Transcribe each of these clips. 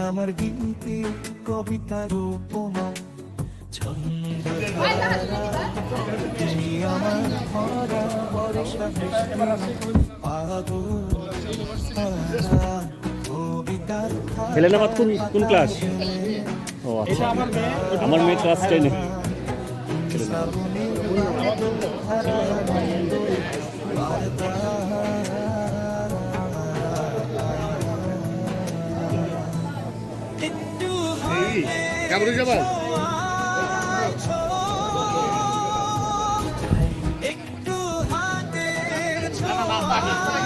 আমার গীতি কবিতার উপমা। ছন্দ তুমি আমার ভরা ভরসা পাগল কবিতার হেলেনাবাদ কোন কোন ক্লাস ও আচ্ছা। আমার মেয়ে ক্লাস টেনে হাতের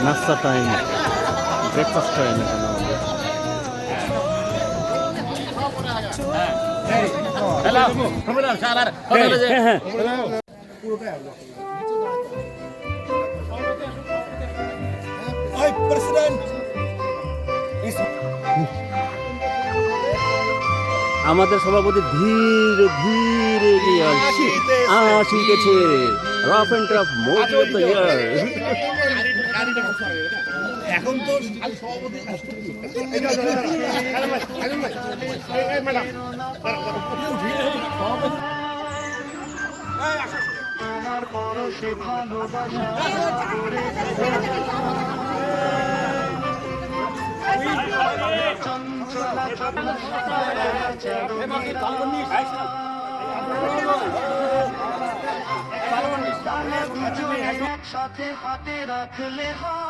নাস্তা টাইম ব্রেকফাস্ট টাইম এখন আমাদের হ্যাঁ আমাদের সভাপতি ধীরে ধীরে এগিয়ে আসছে। আসিতেছে rough and tough Modi of the year এখন তো সাথে হাতে রাখলে মুগ্ধ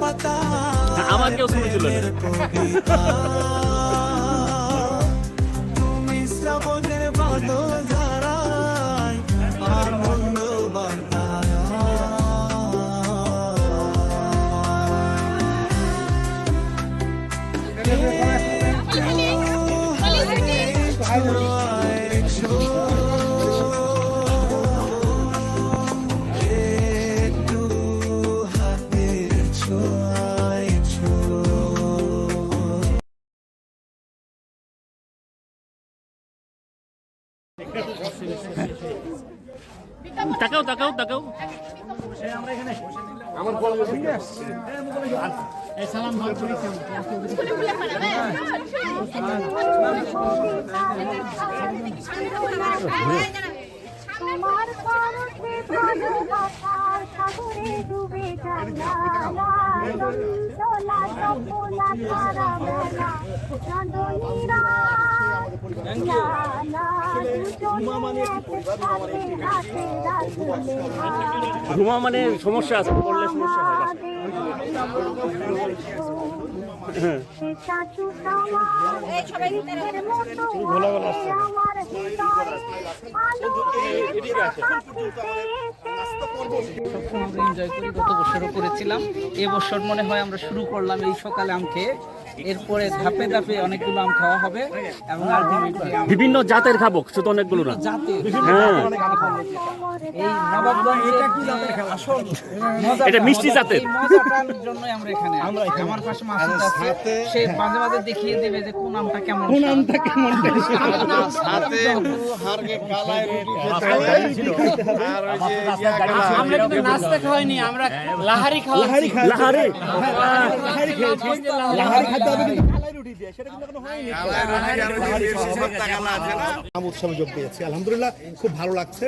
পাতা আমাকেও শুনেছিল কবিতা। তুমি শ্রাবণের বাদল তাকাও তাকাও তাকাও। তোমার পরশে ভালোবাসার সাগরে ডুবে যায় দোলা চপলা তারা বেলা চাঁদনীরা না না রাতে রাতে ঘুমা মানে সমস্যা আছে পড়লে সমস্যা হয় এনজয় করি গত বছরও করেছিলাম। এবছর মনে হয় আমরা শুরু করলাম এই সকালে আম খেয়ে এরপরে ধাপে ধাপে অনেকগুলো আম খাওয়া হবে এবং আলটিমেটলি বিভিন্ন জাতের খাব শুধু অনেকগুলো না। হ্যাঁ। এই আসল এটা মিষ্টি জাতের। মজাটার আমরা এখানে আমার পাশে মাসুদ আছে সে মাঝে মাঝে দেখিয়ে দেবে যে কোন আমটা কেমন কোন আমটা কেমন হারকে কালায় রুটি খেতে আর ওই যে আমরা কিন্তু নাস্তা খাওয়াইনি আমরা লাহারি খাওয়া লাহারে রুটি আর ওই উৎসবে যোগ দিয়েছি। আলহামদুলিল্লাহ খুব ভালো লাগছে।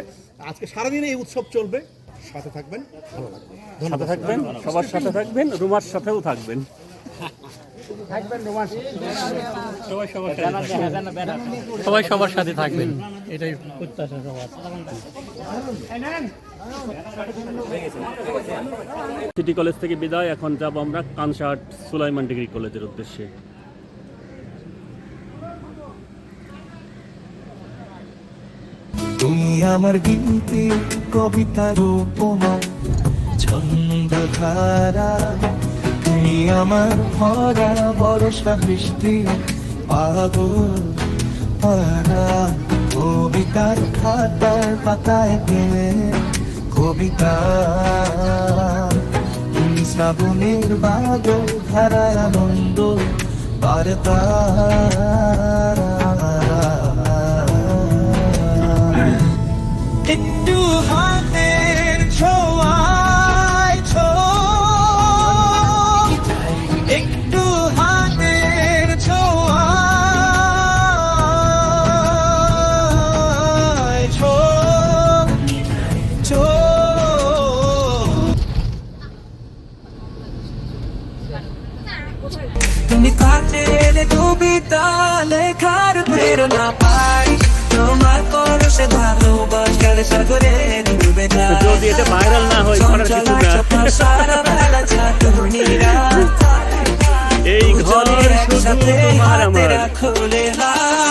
আজকে সারাদিন এই উৎসব চলবে। সাথে থাকবেন ভালো লাগবে। সাথে থাকবেন সবার সাথে থাকবেন রুমার সাথেও থাকবেন। সবাই সবার সাথে থাকবেন। এটাই প্রত্যাশা সবার। সিটি কলেজ থেকে বিদায় এখন যাব আমরা কানসাট সুলাইমান ডিগ্রি কলেজের উদ্দেশ্যে। তুমি আমার গিনতি কবিতার উপমা ছন্দ ধারা তুমি আমার ভরা বরসা বৃষ্টি, পাগল পারা কবিতার খাতার পাতায় গেলে কবিতা। শ্রাবণের বাদল ধারার আনন্দ, বারতা। একটু হাতের প্রেরণা পাই তোমার পরশে ভালোবাসার সাগরে ডুবে যাই যদি এটা ভাইরাল না হয় করার কিছু না এই ঘর শুধু তোমার আমার খুলে হাত